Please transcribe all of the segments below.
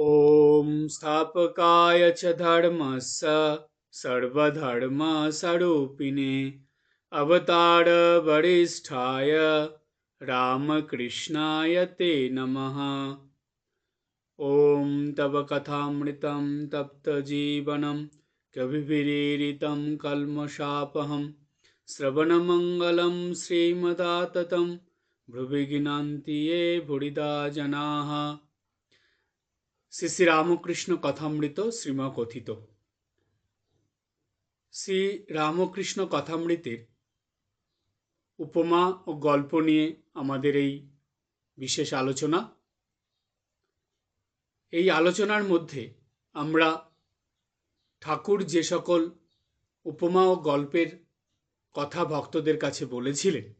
ॐ स्थापकाय च धर्म सर्वधर्मस्वरूपिणे अवतारवरिष्ठाय रामकृष्णाय ते नमः। ॐ तव कथामृतं तप्तजीवनं कविभिरीरितं कल्मषापहं श्रवणमङ्गलं श्रीमदाततं भ्रुविज्ञान्ति ये भुरिदा जनाः। শ্রী শ্রী রামকৃষ্ণ কথামৃত শ্রীম কথিত শ্রী রামকৃষ্ণ কথামৃতের উপমা ও গল্প নিয়ে আমাদের এই বিশেষ আলোচনা। এই আলোচনার মধ্যে আমরা ঠাকুর যে সকল উপমা ও গল্পের কথা ভক্তদের কাছে বলেছিলেন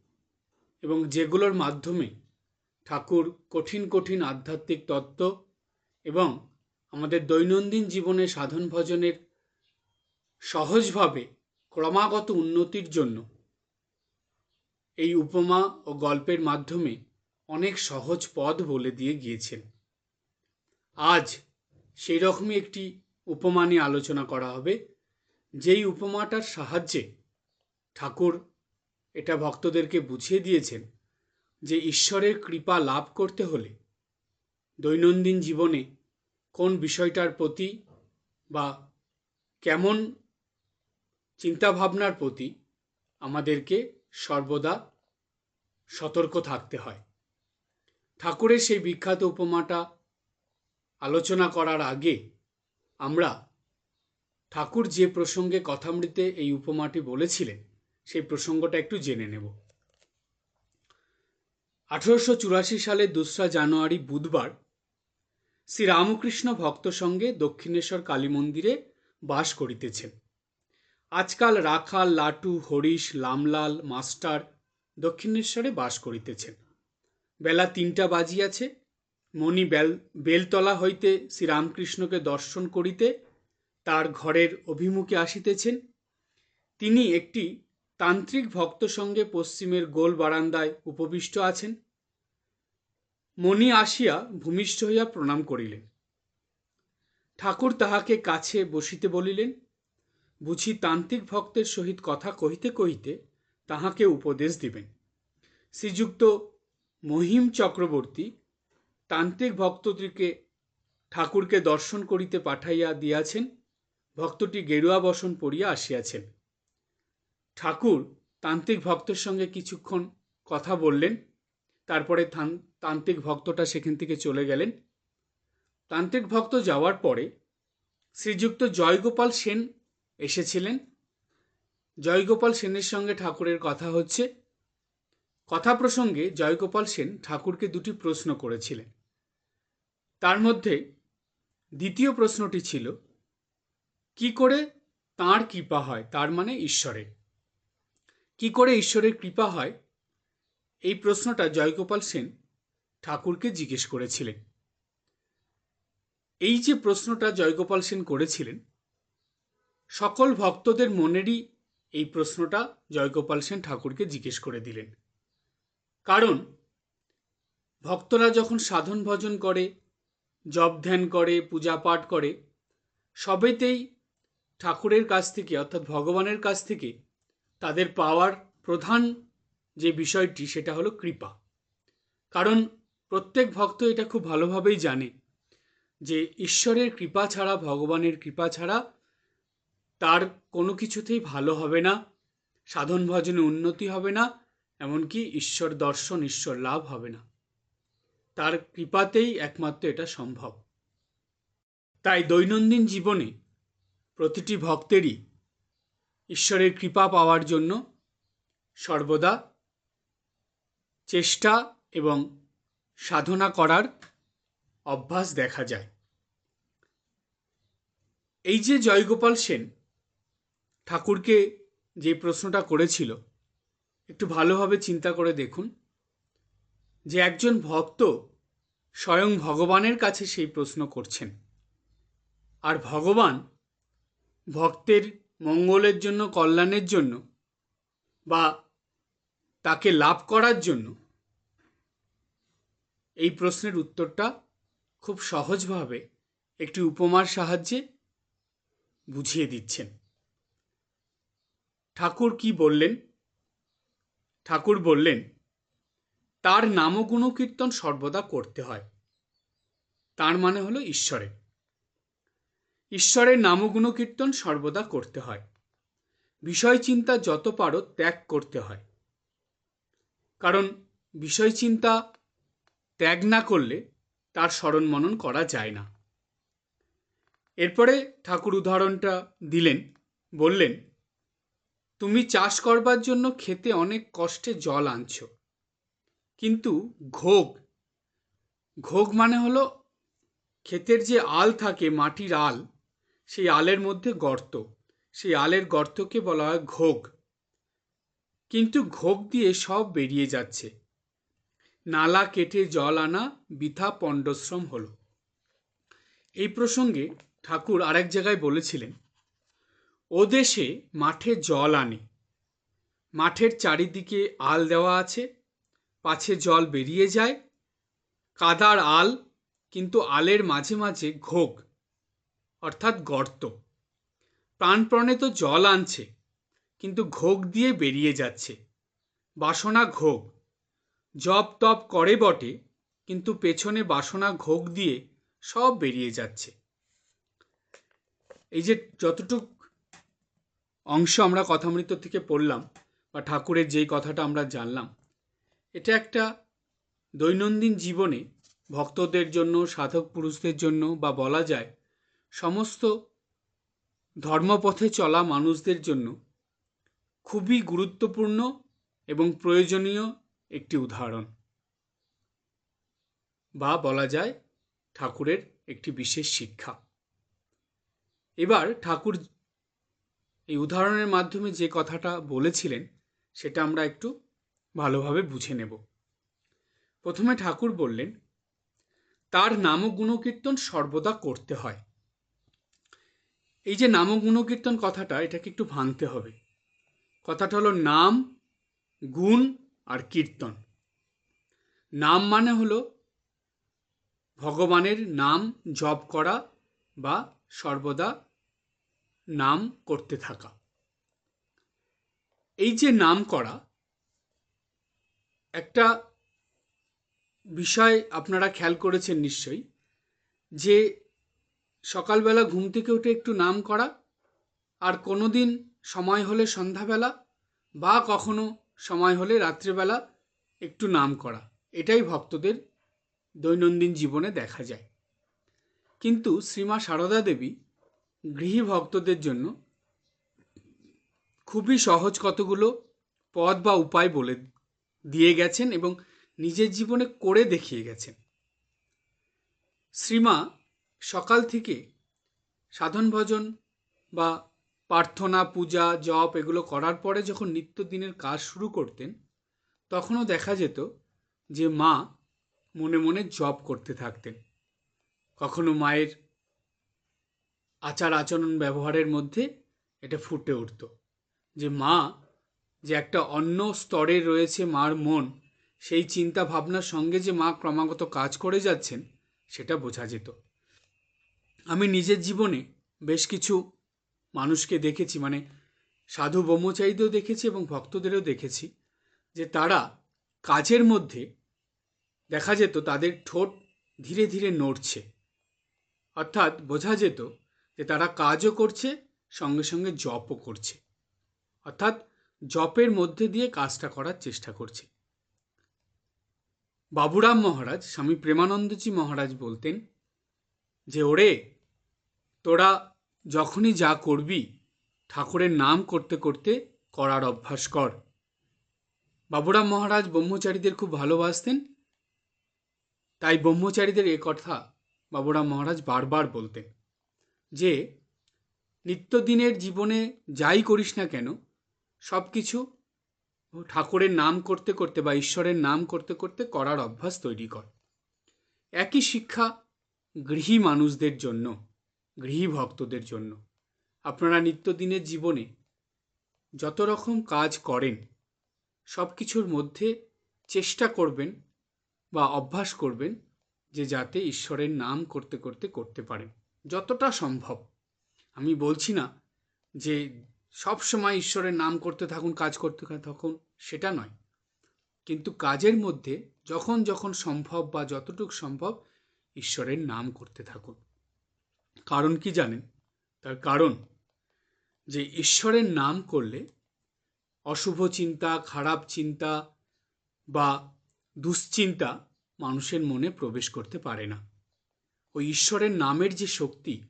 এবং যেগুলোর মাধ্যমে ঠাকুর কঠিন কঠিন আধ্যাত্মিক তত্ত্ব এবং আমাদের দৈনন্দিন জীবনে সাধন ভজনের সহজভাবে ক্রমাগত উন্নতির জন্য এই উপমা ও গল্পের মাধ্যমে অনেক সহজ পদ বলে দিয়ে গিয়েছেন। আজ সেই রকমই একটি উপমা নিয়ে আলোচনা করা হবে, যেই উপমাটার সাহায্যে ঠাকুর এটা ভক্তদেরকে বুঝিয়ে দিয়েছেন যে ঈশ্বরের কৃপা লাভ করতে হলে দৈনন্দিন জীবনে কোন বিষয়টার প্রতি বা কেমন চিন্তাভাবনার প্রতি আমাদেরকে সর্বদা সতর্ক থাকতে হয়। ঠাকুরের সেই বিখ্যাত উপমাটা আলোচনা করার আগে আমরা ঠাকুর যে প্রসঙ্গে কথামৃতে এই উপমাটি বলেছিলেন, সেই প্রসঙ্গটা একটু জেনে নেব। আঠারোশো চুরাশি সালের দোসরা জানুয়ারি বুধবার শ্রী রামকৃষ্ণ ভক্ত সঙ্গে দক্ষিণেশ্বর কালী মন্দিরে বাস করিতেছেন। আজকাল রাখাল, লাটু, হরিশ, লামলাল, মাস্টার দক্ষিণেশ্বরে বাস করিতেছেন। বেলা তিনটা বাজিয়াছে। মণি বেল, বেলতলা হইতে শ্রীরামকৃষ্ণকে দর্শন করিতে তার ঘরের অভিমুখে আসিতেছেন। তিনি একটি তান্ত্রিক ভক্ত সঙ্গে পশ্চিমের গোল বারান্দায় উপবিষ্ট আছেন। মণি আসিয়া ভূমিষ্ঠ হইয়া প্রণাম করিলেন। ঠাকুর তাহাকে কাছে বসিতে বলিলেন, বুঝি তান্ত্রিক ভক্তের সহিত কথা কহিতে কহিতে তাহাকে উপদেশ দিবেন। শ্রীযুক্ত মহিম চক্রবর্তী তান্ত্রিক ভক্তটিকে ঠাকুরকে দর্শন করিতে পাঠাইয়া দিয়াছেন, ভক্তটি গেরুয়া বসন পড়িয়া আসিয়াছেন। ঠাকুর তান্ত্রিক ভক্তের সঙ্গে কিছুক্ষণ কথা বললেন তারপরে তান্ত্রিক ভক্তটা সেখান থেকে চলে গেলেন। তান্ত্রিক ভক্ত যাওয়ার পরে শ্রীযুক্ত জয়গোপাল সেন এসেছিলেন। জয়গোপাল সেনের সঙ্গে ঠাকুরের কথা হচ্ছে। কথা প্রসঙ্গে জয়গোপাল সেন ঠাকুরকে দুটি প্রশ্ন করেছিলেন। তার মধ্যে দ্বিতীয় প্রশ্নটি ছিল, কি করে তাঁর কৃপা হয়? তার মানে ঈশ্বরের। কি করে ঈশ্বরের কৃপা হয়? এই প্রশ্নটা জয়গোপাল সেন ঠাকুরকে জিজ্ঞেস করেছিলেন। এই যে প্রশ্নটা জয়গোপাল সেন করেছিলেন, সকল ভক্তদের মনেরই এই প্রশ্নটা জয়গোপাল সেন ঠাকুরকে জিজ্ঞেস করে দিলেন। কারণ ভক্তরা যখন সাধন ভজন করে, জপ ধ্যান করে, পূজা পাঠ করে, সবেতেই ঠাকুরের কাছ থেকে অর্থাৎ ভগবানের কাছ থেকে তাদের পাওয়ার প্রধান যে বিষয়টি, সেটা হলো কৃপা। কারণ প্রত্যেক ভক্ত এটা খুব ভালোভাবেই জানে যে ঈশ্বরের কৃপা ছাড়া, ভগবানের কৃপা ছাড়া তার কোনো কিছুতেই ভালো হবে না, সাধন ভজনে উন্নতি হবে না, এমনকি ঈশ্বর দর্শন, ঈশ্বর লাভ হবে না। তার কৃপাতেই একমাত্র এটা সম্ভব। তাই দৈনন্দিন জীবনে প্রতিটি ভক্তেরই ঈশ্বরের কৃপা পাওয়ার জন্য সর্বদা চেষ্টা এবং সাধনা করার অভ্যাস দেখা যায়। এই যে জয়গোপাল সেন, ঠাকুরকে যে প্রশ্নটা করেছিল, একটু ভালোভাবে চিন্তা করে দেখুন। যে একজন ভক্ত স্বয়ং ভগবানের কাছে সেই প্রশ্ন করছেন, আর ভগবান ভক্তের মঙ্গলের জন্য, কল্যাণের জন্য বা তাকে লাভ করার জন্য? এই প্রশ্নের উত্তরটা খুব সহজভাবে একটি উপমার সাহায্যে বুঝিয়ে দিচ্ছেন। ঠাকুর কি বললেন? ঠাকুর বললেন, তার নামগুণ কীর্তন সর্বদা করতে হয়। তার মানে হলো ঈশ্বরের। ঈশ্বরের নামগুণ কীর্তন সর্বদা করতে হয়। বিষয় চিন্তা যত পারো ত্যাগ করতে হয়। কারণ বিষয় চিন্তা ত্যাগ না করলে তার স্মরণ মনন করা যায় না। এরপরে ঠাকুর উদাহরণটা দিলেন, বললেন, তুমি চাষ করবার জন্য খেতে অনেক কষ্টে জল আনছ, কিন্তু ঘোগ ঘোগ মানে হলো ক্ষেতের যে আল থাকে, মাটির আল, সেই আলের মধ্যে গর্ত, সেই আলের গর্তকে বলা হয় ঘোগ। কিন্তু ঘোগ দিয়ে সব বেরিয়ে যাচ্ছে। নালা কেটে জল আনা বৃথা পণ্ডশ্রম হল। এই প্রসঙ্গে ঠাকুর আরেক জায়গায় বলেছিলেন, ও দেশে মাঠে জল আনে। মাঠের চারিদিকে আল দেওয়া আছে, পাছে জল বেরিয়ে যায়। কাদার আল কিন্তু আলের মাঝে মাঝে ঘোগ, অর্থাৎ গর্ত। প্রাণপ্রণে তো জল আনছে। কিন্তু ঘোগ দিয়ে বেরিয়ে যাচ্ছে। বাসনা ঘোগ। জপ তপ করে বটে, কিন্তু পেছনে বাসনা ঘোগ দিয়ে সব বেরিয়ে যাচ্ছে। এই যে যতটুক অংশ আমরা কথামৃত থেকে পড়লাম বা ঠাকুরের যেই কথাটা আমরা জানলাম, এটা একটা দৈনন্দিন জীবনে ভক্তদের জন্য, সাধক পুরুষদের জন্য বা বলা যায় সমস্ত ধর্মপথে চলা মানুষদের জন্য খুবই গুরুত্বপূর্ণ এবং প্রয়োজনীয় একটি উদাহরণ। বা বলা যায়, ঠাকুরের একটি বিশেষ শিক্ষা। এবার ঠাকুর এই উদাহরণের মাধ্যমে যে কথাটা বলেছিলেন, সেটা আমরা একটু ভালোভাবে বুঝে নেব। প্রথমে ঠাকুর বললেন, তার নাম গুণকীর্তন সর্বদা করতে হয়। এই যে নাম গুণকীর্তন কথাটা, এটাকে একটু ভাঙতে হবে। কথাটা হলো নাম, গুণ আর কীর্তন। নাম মানে হলো ভগবানের নাম জপ করা বা সর্বদা নাম করতে থাকা। এই যে নাম করা, একটা বিষয় আপনারা খেয়াল করেছেন নিশ্চয়ই, যে সকালবেলা ঘুম থেকে উঠে একটু নাম করা আর কোনো দিন সময় হলে সন্ধ্যাবেলা বা কখনো সময় হলে রাত্রিবেলা একটু নাম করা। এটাই ভক্তদের দৈনন্দিন জীবনে দেখা যায়। কিন্তু শ্রীমা সারদা দেবী গৃহী ভক্তদের জন্য খুবই সহজ কতগুলো পদ বা উপায় বলে দিয়ে গেছেন এবং নিজের জীবনে করে দেখিয়ে গেছেন। শ্রীমা সকাল থেকে সাধন ভজন বা প্রার্থনা, পূজা, জপ এগুলো করার পরে যখন নিত্যদিনের কাজ শুরু করতেন, তখনও দেখা যেত যে মা মনে মনে জপ করতে থাকতেন। কখনো মায়ের আচার আচরণ ব্যবহারের মধ্যে এটা ফুটে উঠত যে মা যে একটা অন্য স্তরে রয়েছে মার মন, সেই চিন্তা ভাবনার সঙ্গে যে মা ক্রমাগত কাজ করে যাচ্ছেন, সেটা বোঝা যেত। আমি নিজের জীবনে বেশ কিছু মানুষকে দেখেছি মানে সাধু ব্রহ্মচারীদেরও দেখেছি এবং ভক্তদেরও দেখেছি, যে তারা কাজের মধ্যে দেখা যেত তাদের ঠোঁট ধীরে ধীরে নড়ছে। অর্থাৎ বোঝা যেত যে তারা কাজও করছে, সঙ্গে সঙ্গে জপও করছে। অর্থাৎ জপের মধ্যে দিয়ে কাজটা করার চেষ্টা করছে। বাবুরাম মহারাজ, স্বামী প্রেমানন্দজি মহারাজ বলতেন যে, ওরে, তোরা যখনই যা করবি, ঠাকুরের নাম করতে করতে করার অভ্যাস কর। বাবুরাম মহারাজ ব্রহ্মচারীদের খুব ভালোবাসতেন, তাই ব্রহ্মচারীদের এ কথা বাবুরাম মহারাজ বারবার বলতেন যে, নিত্যদিনের জীবনে যাই করিস না কেন, সব কিছু ঠাকুরের নাম করতে করতে বা ঈশ্বরের নাম করতে করতে করার অভ্যাস তৈরি কর। একই শিক্ষা গৃহী মানুষদের জন্য। গৃহী ভক্তদের জন্য। আপনারা নিত্যদিনের জীবনে যত রকম কাজ করেন সব কিছুর মধ্যে চেষ্টা করবেন বা অভ্যাস করবেন যে যাতে ঈশ্বরের নাম করতে করতে করতে পারেন। যতটা সম্ভব। আমি বলছি না যে সব সময় ঈশ্বরের নাম করতে থাকুন, কাজ করতে থাকুন, সেটা নয়। কিন্তু কাজের মধ্যে যখন যখন সম্ভব বা যতটুকু সম্ভব ঈশ্বরের নাম করতে থাকুন। কারণ কি জানেন? তার কারণ যে ঈশ্বরের নাম করলে অশুভ চিন্তা, খারাপ চিন্তা বা দুশ্চিন্তা মানুষের মনে প্রবেশ করতে পারে না। ওই ঈশ্বরের নামের যে শক্তি,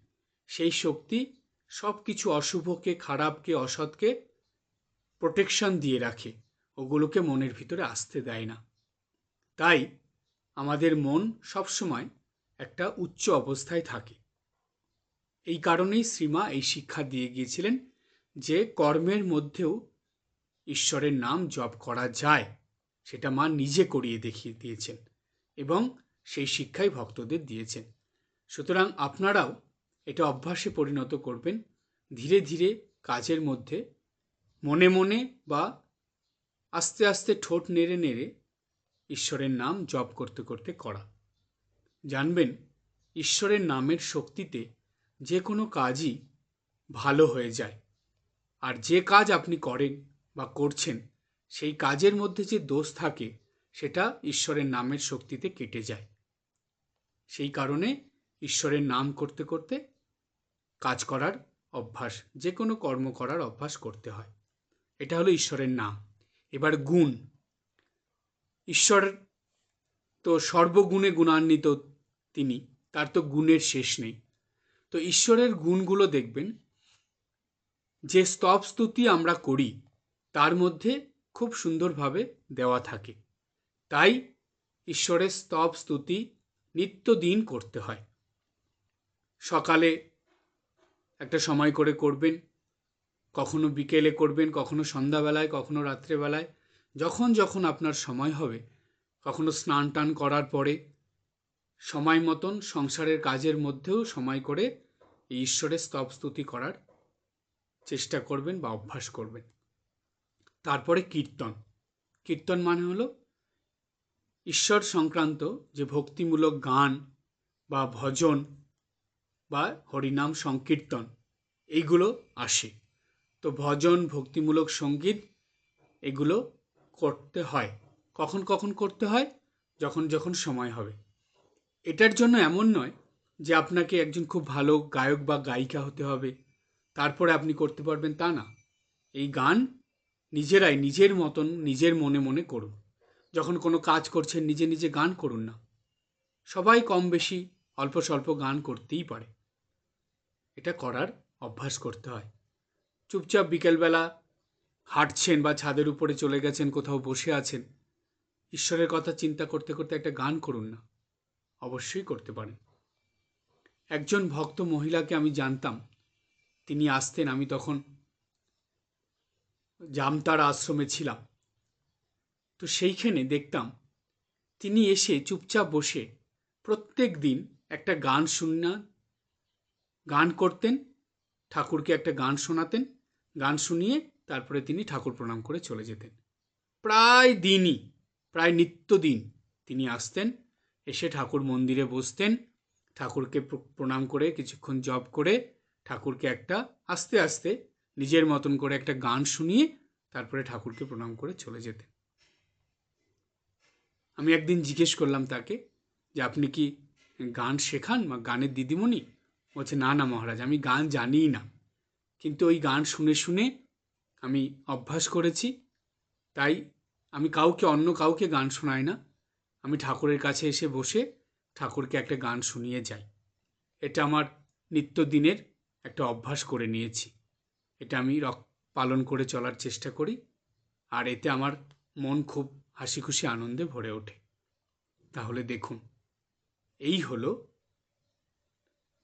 সেই শক্তি সব কিছু অশুভকে, খারাপকে, অসৎকে প্রোটেকশন দিয়ে রাখে। ওগুলোকে মনের ভিতরে আসতে দেয় না। তাই আমাদের মন সবসময় একটা উচ্চ অবস্থায় থাকে। এই কারণেই শ্রীমা এই শিক্ষা দিয়ে গিয়েছিলেন যে কর্মের মধ্যেও ঈশ্বরের নাম জপ করা যায়। সেটা মা নিজে করিয়ে দেখিয়ে দিয়েছেন এবং সেই শিক্ষাই ভক্তদের দিয়েছেন। সুতরাং আপনারাও এটা অভ্যাসে পরিণত করবেন। ধীরে ধীরে কাজের মধ্যে মনে মনে বা আস্তে আস্তে ঠোঁট নেড়ে নেড়ে ঈশ্বরের নাম জপ করতে করতে করা। জানবেন, ঈশ্বরের নামের শক্তিতে যে কোনো কাজই ভালো হয়ে যায়। আর যে কাজ আপনি করেন বা করছেন, সেই কাজের মধ্যে যে দোষ থাকে, সেটা ঈশ্বরের নামের শক্তিতে কেটে যায়। সেই কারণে ঈশ্বরের নাম করতে করতে কাজ করার অভ্যাস, যে কোনো কর্ম করার অভ্যাস করতে হয়। এটা হলো ঈশ্বরের নাম। এবার গুণ। ঈশ্বর তো সর্বগুণে গুণান্বিত তিনি, তার তো গুণের শেষ নেই। তো ঈশ্বরের গুণগুলো দেখবেন। যে স্তব স্তুতি আমরা করি, তার মধ্যে খুব সুন্দরভাবে দেওয়া থাকে। তাই ঈশ্বরের স্তব স্তুতি নিত্যদিন করতে হয়। সকালে একটা সময় করে করবেন, কখনো বিকেলে করবেন, কখনো সন্ধ্যাবেলায়, কখনো রাত্রেবেলায়, যখন যখন আপনার সময় হবে, কখনো স্নান টান করার পরে সময় মতন সংসারের কাজের মধ্যেও সময় করে এই ঈশ্বরের স্তব স্তুতি করার চেষ্টা করবেন বা অভ্যাস করবেন। তারপরে কীর্তন। কীর্তন মানে হলো ঈশ্বর সংক্রান্ত যে ভক্তিমূলক গান বা ভজন বা হরিনাম সংকীর্তন, এইগুলো আসে। তো ভজন, ভক্তিমূলক সংগীত এগুলো করতে হয়। কখন কখন করতে হয়? যখন যখন সময় হবে। এটার জন্য এমন নয় যে আপনাকে একজন খুব ভালো গায়ক বা গায়িকা হতে হবে, তারপরে আপনি করতে পারবেন তা না। এই গান নিজেরাই নিজের মতন, নিজের মনে মনে করুন। যখন কোনো কাজ করছেন, নিজে নিজে গান করুন না। সবাই কম বেশি অল্প স্বল্প গান করতেই পারে। এটা করার অভ্যাস করতে হয়। চুপচাপ বিকেলবেলা হাঁটছেন বা ছাদের উপরে চলে গেছেন, কোথাও বসে আছেন, ঈশ্বরের কথা চিন্তা করতে করতে একটা গান করুন না। অবশ্যই করতে পারেন। একজন ভক্ত মহিলাকে আমি জানতাম। তিনি আসতেন, আমি তখন জামতার আশ্রমে ছিলাম। তো সেইখানে দেখতাম, তিনি এসে চুপচাপ বসে প্রত্যেক দিন একটা গান শুননা, গান করতেন, ঠাকুরকে একটা গান শোনাতেন, গান শুনিয়ে তারপরে তিনি ঠাকুর প্রণাম করে চলে যেতেন। প্রায় দিনই, প্রায় নিত্যদিন তিনি আসতেন এসে ঠাকুর মন্দিরে বসতেন। ঠাকুরকে প্রণাম করে, কিছুক্ষণ জপ করে, ঠাকুরকে একটা আস্তে আস্তে নিজের মতন করে একটা গান শুনিয়ে তারপরে ঠাকুরকে প্রণাম করে চলে যেতেন। আমি একদিন জিজ্ঞেস করলাম তাকে যে, আপনি কি গান শেখান বা গানের দিদিমণি? বলছে, না না মহারাজ, আমি গান জানিই না। কিন্তু ওই গান শুনে শুনে আমি অভ্যাস করেছি। তাই আমি কাউকে অন্য কাউকে গান শোনাই না। ঠাকুরের কাছে এসে বসে ঠাকুরকে একটা গান শুনিয়ে যাই। এটা আমার নিত্যদিনের একটা অভ্যাস করে নিয়েছি। এটা আমি রক, পালন করে চলার চেষ্টা করি আর এতে আমার মন খুব হাসি খুশি আনন্দে ভরে ওঠে। তাহলে দেখুন, এই হলো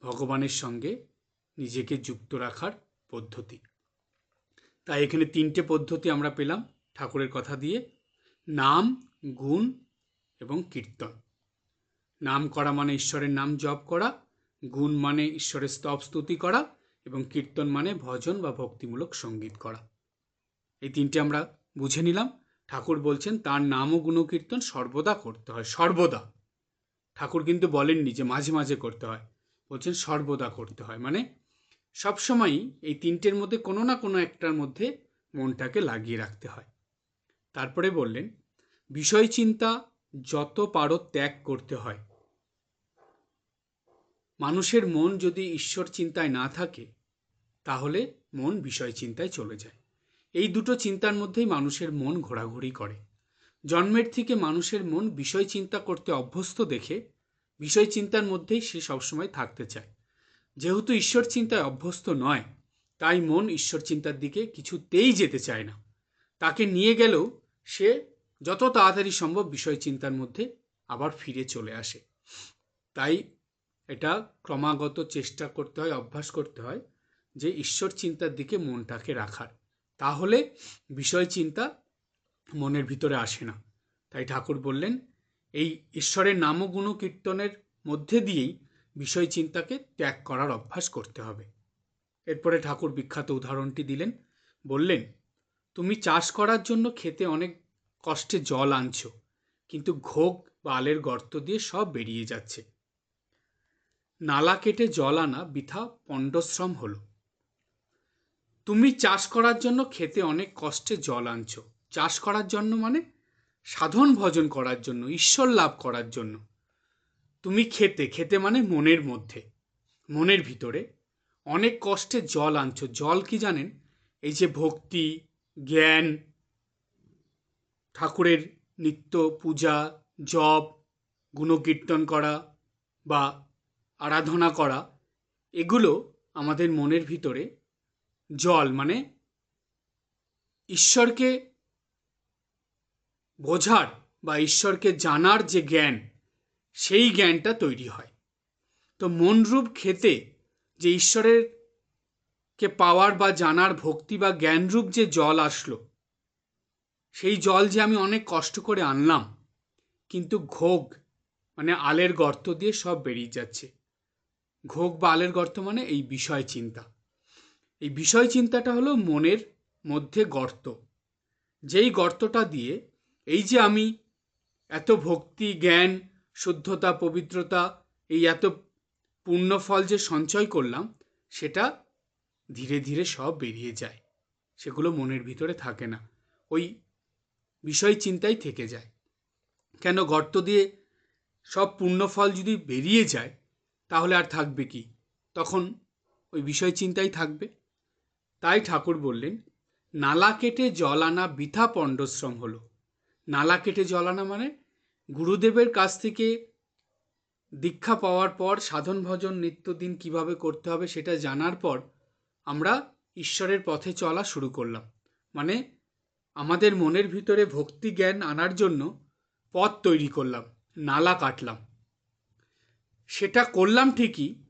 ভগবানের সঙ্গে নিজেকে যুক্ত রাখার পদ্ধতি। তাই এখানে তিনটে পদ্ধতি আমরা পেলাম ঠাকুরের কথা দিয়ে। নাম, গুণ এবং কীর্তন। নাম করা মানে ঈশ্বরের নাম জপ করা, গুণ মানে ঈশ্বরের স্তব স্তুতি করা এবং কীর্তন মানে ভজন বা ভক্তিমূলক সংগীত করা। এই তিনটে আমরা বুঝে নিলাম। ঠাকুর বলছেন, তার নাম ও গুণকীর্তন সর্বদা করতে হয়। সর্বদা। ঠাকুর কিন্তু বলেননি যে মাঝে মাঝে করতে হয়। বলছেন, সর্বদা করতে হয়। মানে সবসময়ই এই তিনটের মধ্যে কোনো না কোনো একটার মধ্যে মনটাকে লাগিয়ে রাখতে হয়। তারপরে বললেন, বিষয় চিন্তা যত পারো ত্যাগ করতে হয়। মানুষের মন যদি ঈশ্বর চিন্তায় না থাকে, তাহলে মন বিষয় চিন্তায় চলে যায়। এই দুটো চিন্তার মধ্যেই মানুষের মন ঘোরাঘুরি করে। জন্মের থেকে মানুষের মন বিষয় চিন্তা করতে অভ্যস্ত দেখে, বিষয় চিন্তার মধ্যেই সে সবসময় থাকতে চায়। যেহেতু ঈশ্বর চিন্তায় অভ্যস্ত নয়, তাই মন ঈশ্বর চিন্তার দিকে কিছুতেই যেতে চায় না। তাকে নিয়ে গেলেও সে যত তাড়াতাড়ি সম্ভব বিষয় চিন্তার মধ্যে আবার ফিরে চলে আসে। তাই এটা ক্রমাগত চেষ্টা করতে হয়, অভ্যাস করতে হয় যে ঈশ্বর চিন্তার দিকে মনটাকে রাখার। তাহলে বিষয় চিন্তা মনের ভিতরে আসে না। তাই ঠাকুর বললেন, এই ঈশ্বরের নাম গুণ কীর্তনের মধ্যে দিয়েই বিষয় চিন্তাকে ত্যাগ করার অভ্যাস করতে হবে। এরপরে ঠাকুর বিখ্যাত উদাহরণটি দিলেন, বললেন, তুমি চাষ করার জন্য খেতে অনেক কষ্টে জল আনছ, কিন্তু ঘোগ বা আলের গর্ত দিয়ে সব বেরিয়ে যাচ্ছে। নালা কেটে জল আনা বৃথা পণ্ডশ্রম হলো। তুমি চাষ করার জন্য খেতে অনেক কষ্টে জল আনছ। চাষ করার জন্য মানে? সাধন ভজন করার জন্য, ঈশ্বর লাভ করার জন্য। তুমি খেতে খেতে মানে মনের মধ্যে, মনের ভিতরে। অনেক কষ্টে জল আনছো। জল কি জানেন? এই যে ভক্তি, জ্ঞান ঠাকুরের নিত্য পূজা, জপ, গুণকীর্তন করা বা আরাধনা করা, এগুলো আমাদের মনের ভিতরে জল মানে ঈশ্বরকে বোঝার বা ঈশ্বরকে জানার যে জ্ঞান, সেই জ্ঞানটা তৈরি হয়। তো মনরূপ খেতে যে ঈশ্বরের কে পাওয়ার বা জানার ভক্তি বা জ্ঞানরূপ যে জল আসলো সেই জল যে আমি অনেক কষ্ট করে আনলাম, কিন্তু ঘোগ মানে আলের গর্ত দিয়ে সব বেরিয়ে যাচ্ছে। ঘোগ বা আলের গর্ত মানে এই বিষয় চিন্তা। এই বিষয় চিন্তাটা হলো মনের মধ্যে গর্ত। যেই গর্তটা দিয়ে এই যে আমি এত ভক্তি, জ্ঞান, শুদ্ধতা, পবিত্রতা, এই এত পুণ্যফল যে সঞ্চয় করলাম, সেটা ধীরে ধীরে সব বেরিয়ে যায়। সেগুলো মনের ভিতরে থাকে না। ওই বিষয় চিন্তাই থেকে যায়। কেন গর্ত দিয়ে সব পুণ্যফল যদি বেরিয়ে যায়, তাহলে আর থাকবে কি? তখন ওই বিষয় চিন্তাই থাকবে। তাই ঠাকুর বললেন, নালা কেটে জল আনা বৃথা পণ্ডশ্রম হলো। নালা কেটে জল আনা মানে গুরুদেবের কাছ থেকে দীক্ষা পাওয়ার পর সাধন ভজন নিত্যদিন কীভাবে করতে হবে সেটা জানার পর আমরা ঈশ্বরের পথে চলা শুরু করলাম। মানে আমাদের মনের ভিতরে ভক্তি জ্ঞান আনার জন্য পথ তৈরি করলাম, নালা কাটলাম। সেটা করলাম ঠিকই,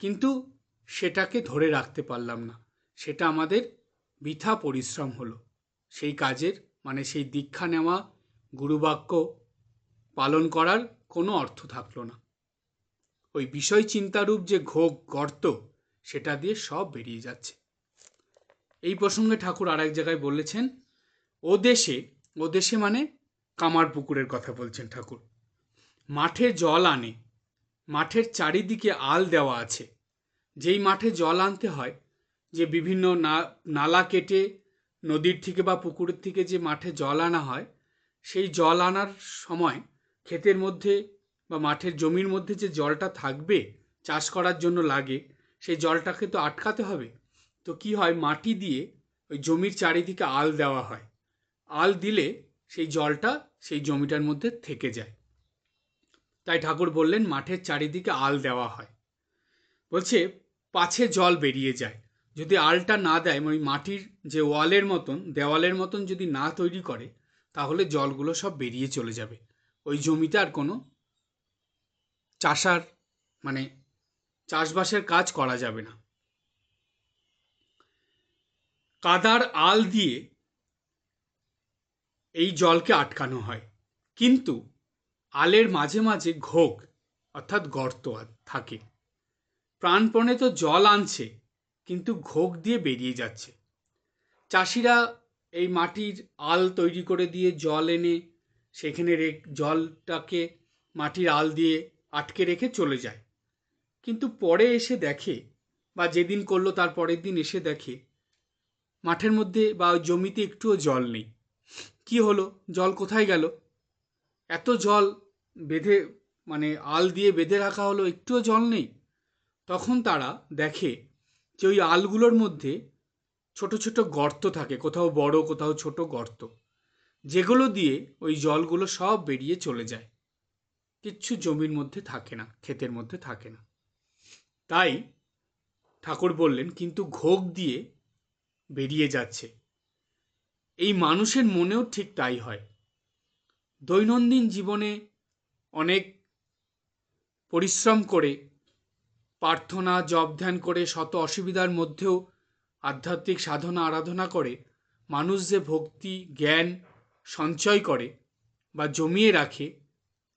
কিন্তু সেটাকে ধরে রাখতে পারলাম না। সেটা আমাদের বৃথা পরিশ্রম হলো। সেই কাজের মানে সেই দীক্ষা নেওয়া, গুরুবাক্য পালন করার কোনো অর্থ থাকল না। ওই বিষয় চিন্তারূপ যে ঘোগ, গর্ত, সেটা দিয়ে সব বেরিয়ে যাচ্ছে। এই প্রসঙ্গে ঠাকুর আর এক জায়গায় বলেছেন ও দেশে ও দেশে মানে কামার পুকুরের কথা বলছেন ঠাকুর। মাঠে জল আনে, মাঠের চারিদিকে আল দেওয়া আছে। যেই মাঠে জল আনতে হয়, যে বিভিন্ন না, নালা কেটে নদীর থেকে বা পুকুরের থেকে যে মাঠে জল আনা হয়, সেই জল আনার সময় ক্ষেতের মধ্যে বা মাঠের জমির মধ্যে যে জলটা থাকবে, চাষ করার জন্য লাগে, সেই জলটাকে তো আটকাতে হবে। তো কি হয়, মাটি দিয়ে ওই জমির চারিদিকে আল দেওয়া হয়। আল দিলে সেই জলটা সেই জমিটার মধ্যে থেকে যায়। তাই ঠাকুর বললেন, মাঠের চারিদিকে আল দেওয়া হয়। বলছে, পাছে জল বেরিয়ে যায়। যদি আলটা না দেয় ওই মাটির যে ওয়ালের মতন, দেওয়ালের মতন যদি না তৈরি করে, তাহলে জলগুলো সব বেরিয়ে চলে যাবে। ওই জমিতে আর কোনো চাষার মানে চাষবাসের কাজ করা যাবে না। কাদার আল দিয়ে এই জলকে আটকানো হয়। কিন্তু আলের মাঝে মাঝে ঘোগ, অর্থাৎ গর্ত থাকে। প্রাণপণে তো জল আনছে, কিন্তু ঘোগ দিয়ে বেরিয়ে যাচ্ছে। চাষিরা এই মাটির আল তৈরি করে দিয়ে জল এনে সেখানে জলটাকে মাটির আল দিয়ে আটকে রেখে চলে যায়। কিন্তু পরে এসে দেখে, বা যেদিন করল তার পরের দিন এসে দেখে, মাঠের মধ্যে বা জমিতে একটুও জল নেই। কি হলো? জল কোথায় গেল? এত জল বেঁধে মানে আল দিয়ে বেঁধে রাখা হলো, একটুও জল নেই। তখন তারা দেখে যে ওই আলগুলোর মধ্যে ছোট ছোট গর্ত থাকে, কোথাও বড়, কোথাও ছোট গর্ত, যেগুলো দিয়ে ওই জলগুলো সব বেরিয়ে চলে যায়। কিচ্ছু জমির মধ্যে থাকে না, ক্ষেতের মধ্যে থাকে না। তাই ঠাকুর বললেন, কিন্তু ঘোগ দিয়ে বেরিয়ে যাচ্ছে। এই মানুষের মনেও ঠিক তাই হয়। দৈনন্দিন জীবনে অনেক পরিশ্রম করে, প্রার্থনা, জপ ধ্যান করে, শত অসুবিধার মধ্যেও আধ্যাত্মিক সাধনা, আরাধনা করে, মানুষ যে ভক্তি, জ্ঞান সঞ্চয় করে বা জমিয়ে রাখে,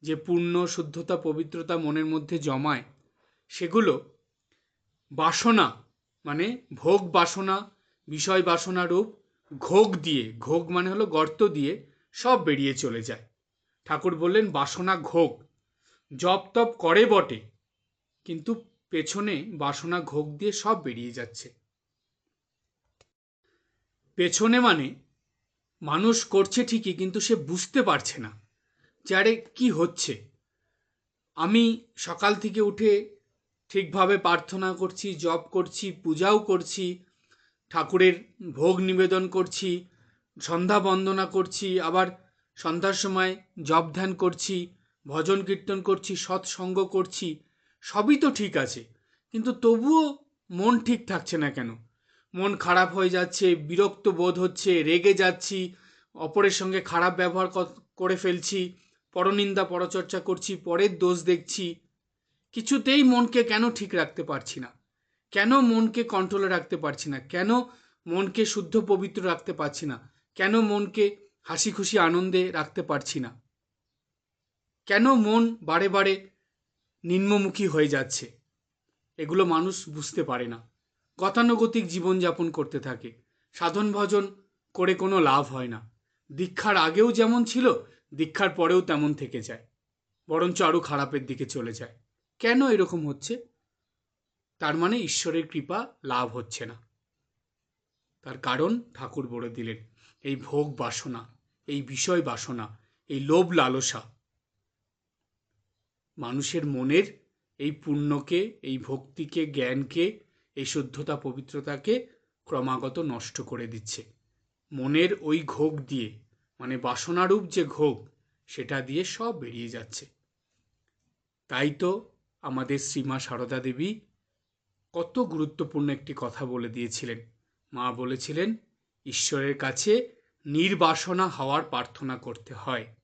যে পূর্ণ শুদ্ধতা, পবিত্রতা মনের মধ্যে জমায়, সেগুলো বাসনা মানে ভোগ বাসনা, বিষয় বাসনা রূপ ঘোগ দিয়ে, ঘোগ মানে হলো গর্ত দিয়ে সব বেরিয়ে চলে যায়। ঠাকুর বললেন, বাসনা ঘোগ। জপ তপ করে বটে, কিন্তু পেছনে বাসনা ঘোগ দিয়ে সব বেরিয়ে যাচ্ছে। পেছনে মানে মানুষ করছে ঠিকই, কিন্তু সে বুঝতে পারছে না যে, আরে, কি হচ্ছে? আমি সকাল থেকে উঠে ঠিকভাবে প্রার্থনা করছি, জপ করছি, পূজাও করছি ঠাকুরের ভোগ নিবেদন করছি, সন্ধ্যা বন্দনা করছি, আবার সন্ধ্যার সময় জপ ধ্যান করছি, ভজন কীর্তন করছি, সৎসঙ্গ করছি, সবই তো ঠিক আছে। কিন্তু তবুও মন ঠিক থাকছে না কেন? মন খারাপ হয়ে যাচ্ছে, বিরক্ত বোধ হচ্ছে, রেগে যাচ্ছি, অপরের সঙ্গে খারাপ ব্যবহার করে ফেলছি, পরনিন্দা পরচর্চা করছি, পরের দোষ দেখছি। কিছুতেই মনকে কেন ঠিক রাখতে পারছি না? কেন মনকে কন্ট্রোলে রাখতে পারছি না? কেন মনকে শুদ্ধ, পবিত্র রাখতে পারছি না? কেন মনকে হাসি খুশি, আনন্দে রাখতে পারছি না? কেন মন বারে বারে নিম্নমুখী হয়ে যাচ্ছে? এগুলো মানুষ বুঝতে পারে না। গতানুগতিক জীবনযাপন করতে থাকে। সাধন ভজন করে কোনো লাভ হয় না। দীক্ষার আগেও যেমন ছিল, দীক্ষার পরেও তেমন থেকে যায়। বরঞ্চ আরও খারাপের দিকে চলে যায়। কেন এরকম হচ্ছে? তার মানে ঈশ্বরের কৃপা লাভ হচ্ছে না। তার কারণ ঠাকুর বলে দিলেন, এই ভোগ বাসনা, এই বিষয় বাসনা, এই লোভ লালসা। মানুষের মনের এই পুণ্যকে, এই ভক্তিকে, জ্ঞানকে, এই শুদ্ধতা, পবিত্রতাকে ক্রমাগত নষ্ট করে দিচ্ছে। মনের ওই ঘোগ দিয়ে মানে বাসনারূপ যে ঘোগ, সেটা দিয়ে সব বেরিয়ে যাচ্ছে। তাই তো আমাদের শ্রীমা সারদা দেবী কত গুরুত্বপূর্ণ একটি কথা বলে দিয়েছিলেন। মা বলেছিলেন, ঈশ্বরের কাছে নির্বাসনা হওয়ার প্রার্থনা করতে হয়।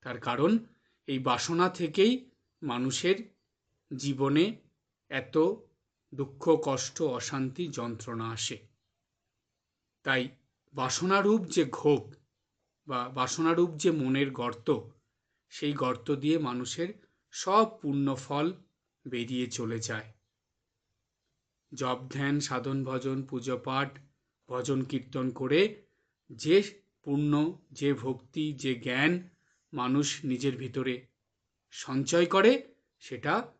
তার কারণ, এই বাসনা থেকেই মানুষের জীবনে এত দুঃখ, কষ্ট, অশান্তি, যন্ত্রণা আসে। তাই বাসনারূপ যে ঘোগ বা বাসনারূপ যে মনের গর্ত, সেই গর্ত দিয়ে মানুষের সব পূর্ণ ফল বেরিয়ে চলে যায়। জপ, ধ্যান, সাধন, ভজন, পুজো পাঠ, ভজন কীর্তন করে যে পূর্ণ, যে ভক্তি, যে জ্ঞান মানুষ নিজের ভিতরে সঞ্চয় করে, সেটা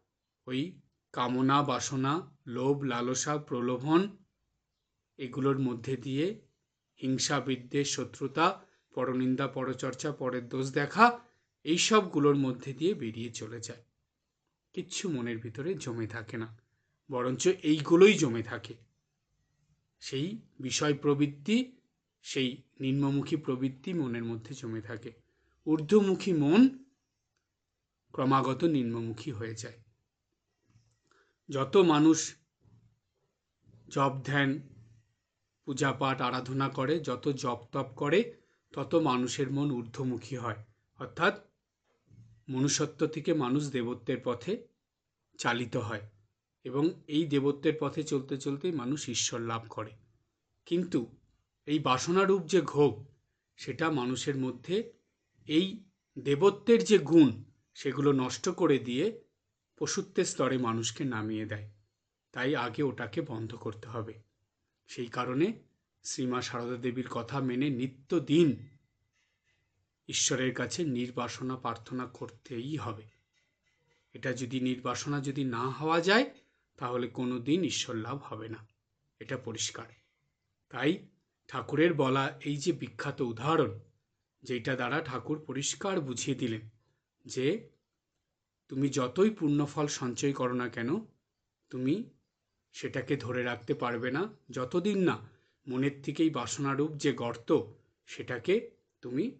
ওই কামনা, বাসনা, লোভ, লালসা, প্রলোভন এগুলোর মধ্যে দিয়ে হিংসা, বিদ্বেষ, শত্রুতা, পরনিন্দা, পরচর্চা, পরের দোষ দেখা, এই সবগুলোর মধ্যে দিয়ে বেরিয়ে চলে যায়। কিচ্ছু মনের ভিতরে জমে থাকে না। বরঞ্চ এইগুলোই জমে থাকে। সেই বিষয় প্রবৃত্তি সেই নিম্নমুখী প্রবৃত্তি মনের মধ্যে জমে থাকে। ঊর্ধ্বমুখী মন ক্রমাগত নিম্নমুখী হয়ে যায়। যত মানুষ জপ, ধ্যান পূজা পাঠ আরাধনা করে, যত জপ তপ করে, তত মানুষের মন ঊর্ধ্বমুখী হয়। অর্থাৎ মনুষ্যত্ব থেকে মানুষ দেবত্বের পথে চালিত হয়। এবং এই দেবত্বের পথে চলতে চলতেই মানুষ ঈশ্বর লাভ করে। কিন্তু এই বাসনারূপ যে ঘোগ, সেটা মানুষের মধ্যে এই দেবত্বের যে গুণ, সেগুলো নষ্ট করে দিয়ে পশুত্বের স্তরে মানুষকে নামিয়ে দেয়। তাই আগে ওটাকে বন্ধ করতে হবে। সেই কারণে শ্রীমা সারদা দেবীর কথা মেনে নিত্যদিন ঈশ্বরের কাছে নির্বাসনা প্রার্থনা করতেই হবে। এটা যদি নির্বাসনা যদি না হওয়া যায় তাহলে কোনো দিন ঈশ্বর লাভ হবে না। এটা পরিষ্কার। তাই ঠাকুরের বলা এই যে বিখ্যাত উদাহরণ যেটা দ্বারা ঠাকুর পরিষ্কার বুঝিয়ে দিলেন যে, তুমি যতই পুণ্যফল সঞ্চয় করো না কেন, তুমি সেটাকে ধরে রাখতে পারবে না। যতদিন না মনের থেকেই বাসনারূপ যে গর্ত, সেটাকে তুমি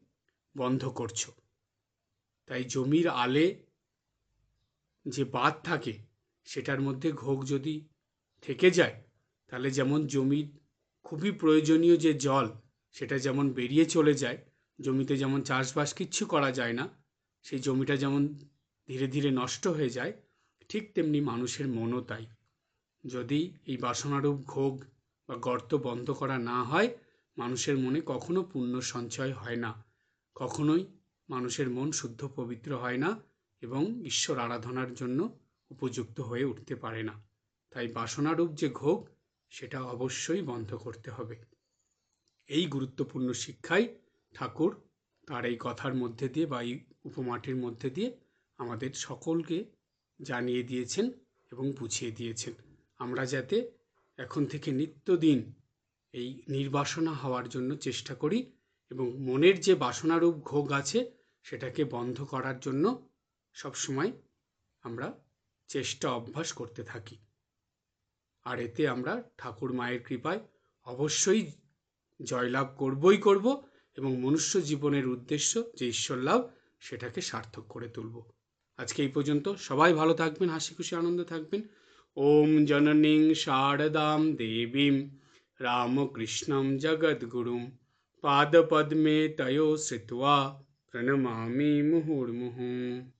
বন্ধ করছ। তাই জমির আলে যে বাদ থাকে সেটার মধ্যে ঘোগ যদি থেকে যায়, তাহলে যেমন জমির খুবই প্রয়োজনীয় যে জল, সেটা যেমন বেরিয়ে চলে যায়, জমিতে যেমন চাষবাস কিচ্ছু করা যায় না, সেই জমিটা যেমন ধীরে ধীরে নষ্ট হয়ে যায়, ঠিক তেমনি মানুষের মনও তাই। যদি এই বাসনারূপ ঘোগ বা গর্ত বন্ধ করা না হয়, মানুষের মনে কখনো পুণ্য সঞ্চয় হয় না, কখনোই মানুষের মন শুদ্ধ পবিত্র হয় না এবং ঈশ্বর আরাধনার জন্য উপযুক্ত হয়ে উঠতে পারে না। তাই বাসনারূপ যে ঘোগ, সেটা অবশ্যই বন্ধ করতে হবে। এই গুরুত্বপূর্ণ শিক্ষাই ঠাকুর তার এই কথার মধ্যে দিয়ে বা এই উপমাটির মধ্যে দিয়ে আমাদের সকলকে জানিয়ে দিয়েছেন এবং বুঝিয়ে দিয়েছেন। আমরা যাতে এখন থেকে নিত্যদিন এই নির্বাসনা হওয়ার জন্য চেষ্টা করি এবং মনের যে বাসনারূপ ঘোগ আছে, সেটাকে বন্ধ করার জন্য সবসময় আমরা চেষ্টা অভ্যাস করতে থাকি। আর এতে আমরা ঠাকুর মায়ের কৃপায় অবশ্যই জয়লাভ করবই করব এবং মনুষ্য জীবনের উদ্দেশ্য যে ঈশ্বর লাভ, সেটাকে সার্থক করে তুলব। আজকে এই পর্যন্ত সবাই ভালো থাকবেন, হাসি খুশি, আনন্দ থাকবেন। ওম জননীং শারদাম দেবীম রামকৃষ্ণম জগদ্গুরুম পাদপদ্মে তয়ো শ্রিত্বা প্রণমামি মুহুর্মুহুঃ।